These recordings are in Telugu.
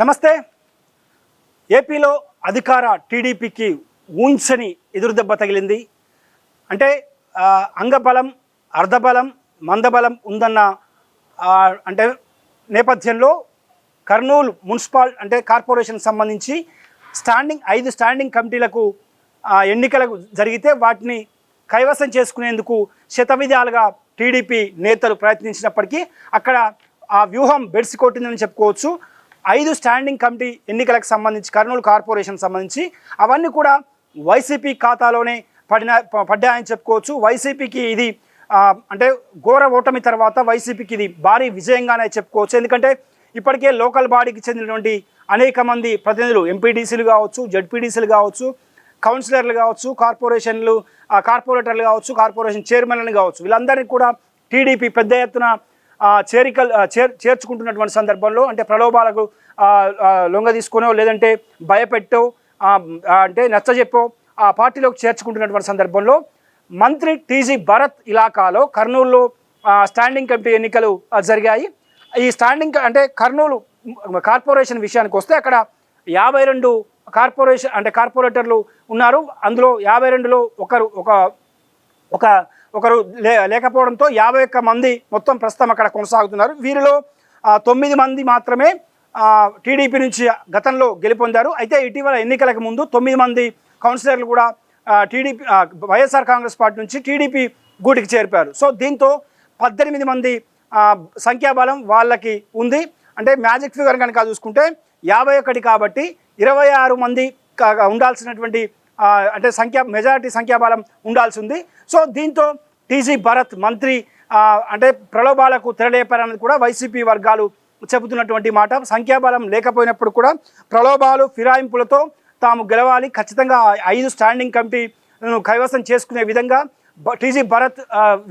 నమస్తే. ఏపీలో అధికార టీడీపీకి ఊంచని ఎదురుదెబ్బ తగిలింది. అంటే అంగబలం అర్ధబలం మందబలం ఉందన్న అంటే నేపథ్యంలో కర్నూలు మున్సిపల్ అంటే కార్పొరేషన్ సంబంధించి స్టాండింగ్ ఐదు స్టాండింగ్ కమిటీలకు ఎన్నికలకు జరిగితే వాటిని కైవసం చేసుకునేందుకు శతవిధాలుగా టీడీపీ నేతలు ప్రయత్నించినప్పటికీ అక్కడ ఆ వ్యూహం బెడిసి కొట్టిందని చెప్పుకోవచ్చు. ఐదు స్టాండింగ్ కమిటీ ఎన్నికలకు సంబంధించి కర్నూలు కార్పొరేషన్ సంబంధించి అవన్నీ కూడా వైసీపీ ఖాతాలోనే పడిన పడ్డాయని చెప్పుకోవచ్చు. వైసీపీకి ఇది అంటే ఘోర ఓటమి తర్వాత వైసీపీకి ఇది భారీ విజయంగానే చెప్పుకోవచ్చు. ఎందుకంటే ఇప్పటికే లోకల్ బాడీకి చెందినటువంటి అనేక మంది ప్రతినిధులు ఎంపీడీసీలు కావచ్చు జడ్పీడీసీలు కావచ్చు కౌన్సిలర్లు కావచ్చు కార్పొరేషన్లు కార్పొరేటర్లు కావచ్చు కార్పొరేషన్ చైర్మన్లను కావచ్చు వీళ్ళందరినీ కూడా టీడీపీ పెద్ద ఎత్తున చేరికలు చేర్ చేర్చుకుంటున్నటువంటి సందర్భంలో అంటే ప్రలోభాలకు లొంగ తీసుకునో లేదంటే భయపెట్టో అంటే నచ్చజెప్పో ఆ పార్టీలోకి చేర్చుకుంటున్నటువంటి సందర్భంలో మంత్రి టీజీ భరత్ ఇలాకాలో కర్నూలులో స్టాండింగ్ కమిటీ ఎన్నికలు జరిగాయి. ఈ స్టాండింగ్ అంటే కర్నూలు కార్పొరేషన్ విషయానికి వస్తే అక్కడ యాభై రెండు కార్పొరేషన్ అంటే కార్పొరేటర్లు ఉన్నారు. అందులో యాభై రెండులో ఒకరు ఒక ఒక ఒకరు లే లేకపోవడంతో యాభై ఒక్క మంది మొత్తం ప్రస్తుతం అక్కడ కొనసాగుతున్నారు. వీరిలో తొమ్మిది మంది మాత్రమే టీడీపీ నుంచి గతంలో గెలుపొందారు. అయితే ఇటీవల ఎన్నికలకు ముందు తొమ్మిది మంది కౌన్సిలర్లు కూడా టీడీపీ వైఎస్ఆర్ కాంగ్రెస్ పార్టీ నుంచి టీడీపీ గూటికి చేరిపారు సో దీంతో పద్దెనిమిది మంది సంఖ్యాబలం వాళ్ళకి ఉంది. అంటే మ్యాజిక్ ఫిగర్ కనుక చూసుకుంటే యాభై ఒకటి కాబట్టి ఇరవై ఆరు మంది ఉండాల్సినటువంటి అంటే సంఖ్య మెజారిటీ సంఖ్యాబలం ఉండాల్సి ఉంది సో దీంతో టీజీ భరత్ మంత్రి అంటే ప్రలోభాలకు తెరలేపారని కూడా వైసీపీ వర్గాలు చెబుతున్నటువంటి మాట. సంఖ్యాబలం లేకపోయినప్పుడు కూడా ప్రలోభాలు ఫిరాయింపులతో తాము గెలవాలి. ఖచ్చితంగా ఐదు స్టాండింగ్ కమిటీను కైవసం చేసుకునే విధంగా టీజీ భరత్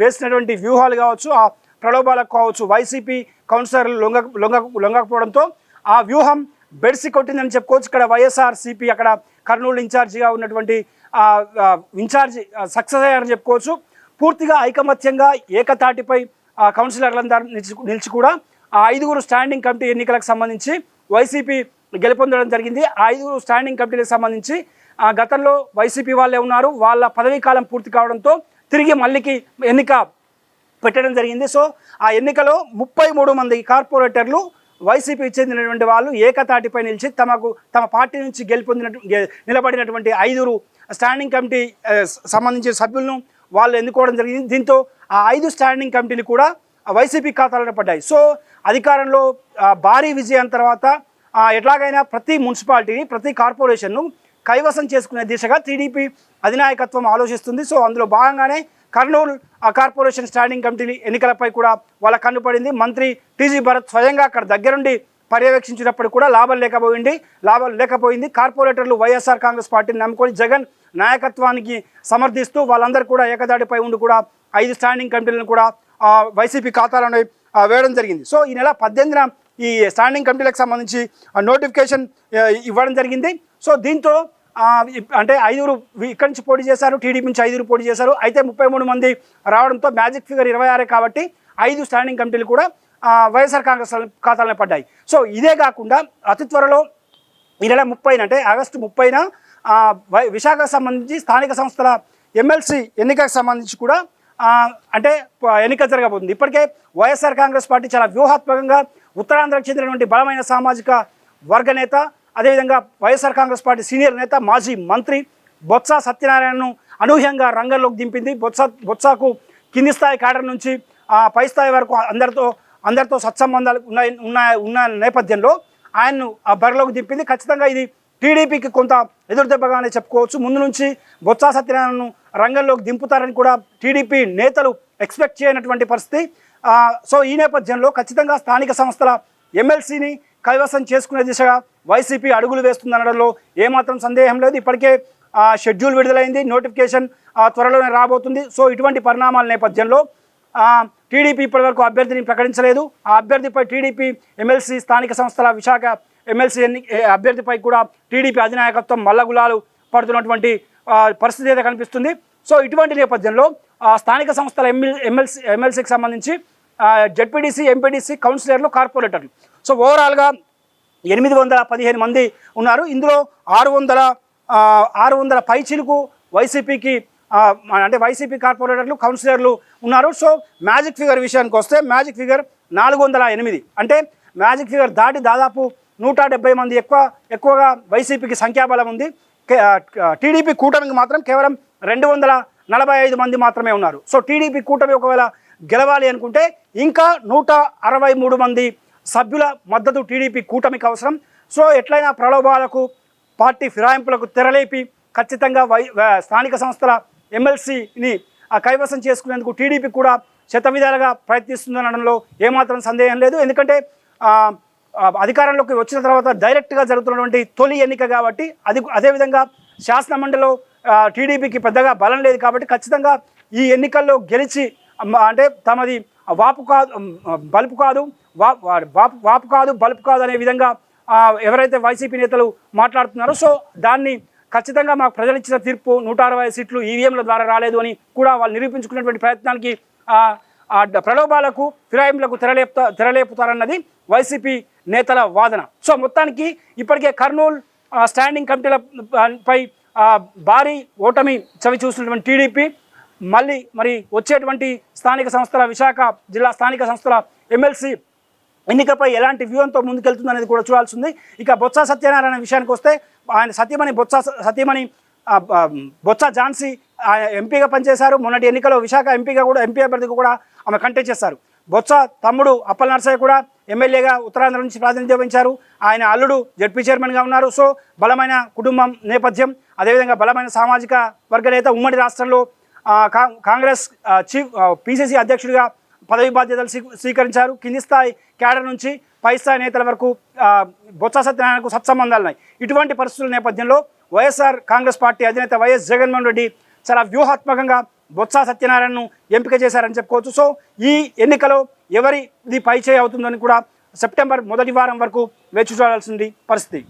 వేసినటువంటి వ్యూహాలు కావచ్చు ఆ ప్రలోభాలకు కావచ్చు వైసీపీ కౌన్సిలర్లు లొంగ లొంగ లొంగకపోవడంతో ఆ వ్యూహం బెడ్సి కొట్టిందని చెప్పుకోవచ్చు ఇక్కడ వైఎస్ఆర్ సిపి అక్కడ కర్నూలు ఇన్ఛార్జిగా ఉన్నటువంటి ఇన్ఛార్జి సక్సెస్ అయ్యారని చెప్పుకోవచ్చు పూర్తిగా ఐకమత్యంగా ఏకతాటిపై ఆ, కౌన్సిలర్లందరూ నిలిచి నిలిచి కూడా ఆ ఐదుగురు స్టాండింగ్ కమిటీ ఎన్నికలకు సంబంధించి వైసీపీ గెలుపొందడం జరిగింది. ఆ ఐదుగురు స్టాండింగ్ కమిటీలకు సంబంధించి ఆ, గతంలో వైసీపీ వాళ్ళే ఉన్నారు. వాళ్ళ పదవీ కాలం పూర్తి కావడంతో తిరిగి మళ్ళీకి ఎన్నిక పెట్టడం జరిగింది. సో ఆ ఎన్నికలో ముప్పై మూడు మంది కార్పొరేటర్లు వైసీపీకి చెందినటువంటి వాళ్ళు ఏకతాటిపై నిలిచి తమకు తమ పార్టీ నుంచి గెలుపొందినటు గె- నిలబడినటువంటి ఐదుగురు స్టాండింగ్ కమిటీ సంబంధించిన సభ్యులను వాళ్ళు ఎన్నుకోవడం జరిగింది. దీంతో ఆ ఐదు స్టాండింగ్ కమిటీలు కూడా వైసీపీ ఖాతాలో పడ్డాయి. సో అధికారంలో భారీ విజయం తర్వాత ఎట్లాగైనా ప్రతి మున్సిపాలిటీని ప్రతి కార్పొరేషన్ను కైవసం చేసుకునే దిశగా టీడీపీ అధినాయకత్వం ఆలోచిస్తుంది. సో అందులో భాగంగానే కర్నూలు ఆ కార్పొరేషన్ స్టాండింగ్ కమిటీ ఎన్నికలపై కూడా వాళ్ళ కన్నుపడింది మంత్రి టీజీ భరత్ స్వయంగా అక్కడ దగ్గరుండి పర్యవేక్షించినప్పుడు కూడా లాభం లేకపోయింది. లాభం లేకపోయింది. కార్పొరేటర్లు వైఎస్ఆర్ కాంగ్రెస్ పార్టీని నమ్ముకొని జగన్ నాయకత్వానికి సమర్థిస్తూ వాళ్ళందరూ కూడా ఏకదాటిపై ఉండి కూడా ఐదు స్టాండింగ్ కమిటీలను కూడా వైసీపీ ఖాతాలను వేయడం జరిగింది. సో ఈ నెల పద్దెనిమిదిన ఈ స్టాండింగ్ కమిటీలకు సంబంధించి నోటిఫికేషన్ ఇవ్వడం జరిగింది. సో దీంతో అంటే ఐదుగురు ఇక్కడి నుంచి పోటీ చేశారు టీడీపీ నుంచి ఐదుగురు పోటీ చేశారు. అయితే ముప్పై మూడు మంది రావడంతో మ్యాజిక్ ఫిగర్ ఇరవై ఆరే కాబట్టి ఐదు స్టాండింగ్ కమిటీలు కూడా వైఎస్ఆర్ కాంగ్రెస్ ఖాతాలనే పడ్డాయి. సో ఇదే కాకుండా అతి త్వరలో ఈ నెల ముప్పైన అంటే ఆగస్టు ముప్పైన వై- విశాఖకు సంబంధించి స్థానిక సంస్థల ఎమ్మెల్సీ ఎన్నికకు సంబంధించి కూడా అంటే ఎన్నిక జరగబోతుంది. ఇప్పటికే వైఎస్ఆర్ కాంగ్రెస్ పార్టీ చాలా వ్యూహాత్మకంగా ఉత్తరాంధ్రకు చెందినటువంటి బలమైన సామాజిక వర్గ నేత అదేవిధంగా వైఎస్ఆర్ కాంగ్రెస్ పార్టీ సీనియర్ నేత మాజీ మంత్రి బొత్స సత్యనారాయణను అనూహ్యంగా రంగంలోకి దింపింది. బొత్స బొత్సకు కింది స్థాయి కేడర్ నుంచి పై స్థాయి వరకు అందరితో అందరితో సత్సంబంధాలు ఉన్నాయి ఉన్నాయి ఉన్న నేపథ్యంలో ఆయన్ను ఆ బరిలోకి దింపింది. ఖచ్చితంగా ఇది టీడీపీకి కొంత ఎదురుదెబ్బగానే చెప్పుకోవచ్చు. ముందు నుంచి బొత్స సత్యనారాయణను రంగంలోకి దింపుతారని కూడా టీడీపీ నేతలు ఎక్స్పెక్ట్ చేయనటువంటి పరిస్థితి. సో ఈ నేపథ్యంలో ఖచ్చితంగా స్థానిక సంస్థల ఎమ్మెల్సీని కైవసం చేసుకునే దిశగా వైసీపీ అడుగులు వేస్తుందనడంలో ఏమాత్రం సందేహం లేదు. ఇప్పటికే షెడ్యూల్ విడుదలైంది. నోటిఫికేషన్ త్వరలోనే రాబోతుంది. సో ఇటువంటి పరిణామాల నేపథ్యంలో టీడీపీ ఇప్పటివరకు అభ్యర్థిని ప్రకటించలేదు. ఆ అభ్యర్థిపై టీడీపీ ఎమ్మెల్సీ స్థానిక సంస్థల విశాఖ ఎమ్మెల్సీ ఎన్ని అభ్యర్థిపై కూడా టీడీపీ అధినాయకత్వం మల్లగులాలు పడుతున్నటువంటి పరిస్థితి అయితే కనిపిస్తుంది. సో ఇటువంటి నేపథ్యంలో స్థానిక సంస్థల ఎమ్మెల్ ఎమ్మెల్సీ ఎమ్మెల్సీకి సంబంధించి జడ్పీడీసీ ఎంపీడీసీ కౌన్సిలర్లు కార్పొరేటర్లు సో ఓవరాల్గా ఎనిమిది వందల పదిహేను మంది ఉన్నారు. ఇందులో ఆరు వందల ఆరు వందల పైచిలకు వైసీపీకి అంటే వైసీపీ కార్పొరేటర్లు కౌన్సిలర్లు ఉన్నారు. సో మ్యాజిక్ ఫిగర్ విషయానికి వస్తే మ్యాజిక్ ఫిగర్ నాలుగు వందల ఎనిమిది. అంటే మ్యాజిక్ ఫిగర్ దాటి దాదాపు నూట డెబ్బై మంది ఎక్కువ ఎక్కువగా వైసీపీకి సంఖ్యాబలం ఉంది. టీడీపీ కూటమికి మాత్రం కేవలం రెండు వందల నలభై ఐదు మంది మాత్రమే ఉన్నారు. సో టీడీపీ కూటమి ఒకవేళ గెలవాలి అనుకుంటే ఇంకా నూట అరవై మూడు మంది సభ్యుల మద్దతు టీడీపీ కూటమికి అవసరం. సో ఎట్లయినా ప్రలోభాలకు పార్టీ ఫిరాయింపులకు తెరలేపి ఖచ్చితంగా వై స్థానిక సంస్థల ఎమ్మెల్సీని కైవసం చేసుకునేందుకు టీడీపీ కూడా శతవిధాలుగా ప్రయత్నిస్తుందనడంలో ఏమాత్రం సందేహం లేదు. ఎందుకంటే అధికారంలోకి వచ్చిన తర్వాత డైరెక్ట్గా జరుగుతున్నటువంటి తొలి ఎన్నిక కాబట్టి అది అదేవిధంగా శాసన మండలిలో టీడీపీకి పెద్దగా బలం లేదు కాబట్టి ఖచ్చితంగా ఈ ఎన్నికల్లో గెలిచి అంటే తమది వాపు కాదు ఉమ్, బలుపు కాదు వా- వాపు వాపు కాదు బలుపు కాదు అనే విధంగా ఎవరైతే వైసీపీ నేతలు మాట్లాడుతున్నారో సో దాన్ని ఖచ్చితంగా మాకు ప్రజలు ఇచ్చిన తీర్పు నూట అరవై సీట్లు ఈవీఎంల ద్వారా రాలేదు అని కూడా వాళ్ళు నిరూపించుకున్నటువంటి ప్రయత్నానికి ప్రలోభాలకు ఫిరాయింపులకు తెరలేపుతా తెరలేపుతారన్నది వైసీపీ నేతల వాదన. సో మొత్తానికి ఇప్పటికే కర్నూలు స్టాండింగ్ కమిటీల పై భారీ ఓటమి చవి చూసినటువంటి టీడీపీ మళ్ళీ మరి వచ్చేటువంటి స్థానిక సంస్థల విశాఖ జిల్లా స్థానిక సంస్థల ఎమ్మెల్సీ ఎన్నికపై ఎలాంటి వ్యూహంతో ముందుకెళ్తుంది అనేది కూడా చూడాల్సి ఉంది ఇక బొత్స సత్యనారాయణ విషయానికి వస్తే ఆయన సత్యమణి బొత్స సత్యమణి బొత్స ఝాన్సీ ఆయన ఎంపీగా పనిచేశారు. మొన్నటి ఎన్నికలో విశాఖ ఎంపీగా కూడా ఎంపీ అభ్యర్థిగా కూడా ఆమె కంటెస్ట్ చేశారు. బొత్స తమ్ముడు అప్పల నర్సయ్య కూడా ఎమ్మెల్యేగా ఉత్తరాంధ్ర నుంచి ప్రాతినిధ్యం వహించారు. ఆయన అల్లుడు జడ్పీ చైర్మన్గా ఉన్నారు. సో బలమైన కుటుంబం నేపథ్యం అదేవిధంగా బలమైన సామాజిక వర్గ నేత ఉమ్మడి రాష్ట్రంలో కాంగ్రెస్ చీఫ్ పిసిసి అధ్యక్షుడిగా పదవి బాధ్యతలు స్వీకరించారు. కింది స్థాయి క్యాడర్ నుంచి పై స్థాయి నేతల వరకు బొత్స సత్యనారాయణకు సత్సంబంధాలు ఉన్నాయి. ఇటువంటి పరిస్థితుల నేపథ్యంలో వైఎస్ఆర్ కాంగ్రెస్ పార్టీ అధినేత వైఎస్ జగన్మోహన్ రెడ్డి చాలా వ్యూహాత్మకంగా బొత్స సత్యనారాయణను ఎంపిక చేశారని చెప్పుకోవచ్చు. సో ఈ ఎన్నికలో ఎవరి ఇది పైచేయి అవుతుందని కూడా సెప్టెంబర్ మొదటి వారం వరకు వేచి చూడాల్సింది పరిస్థితి.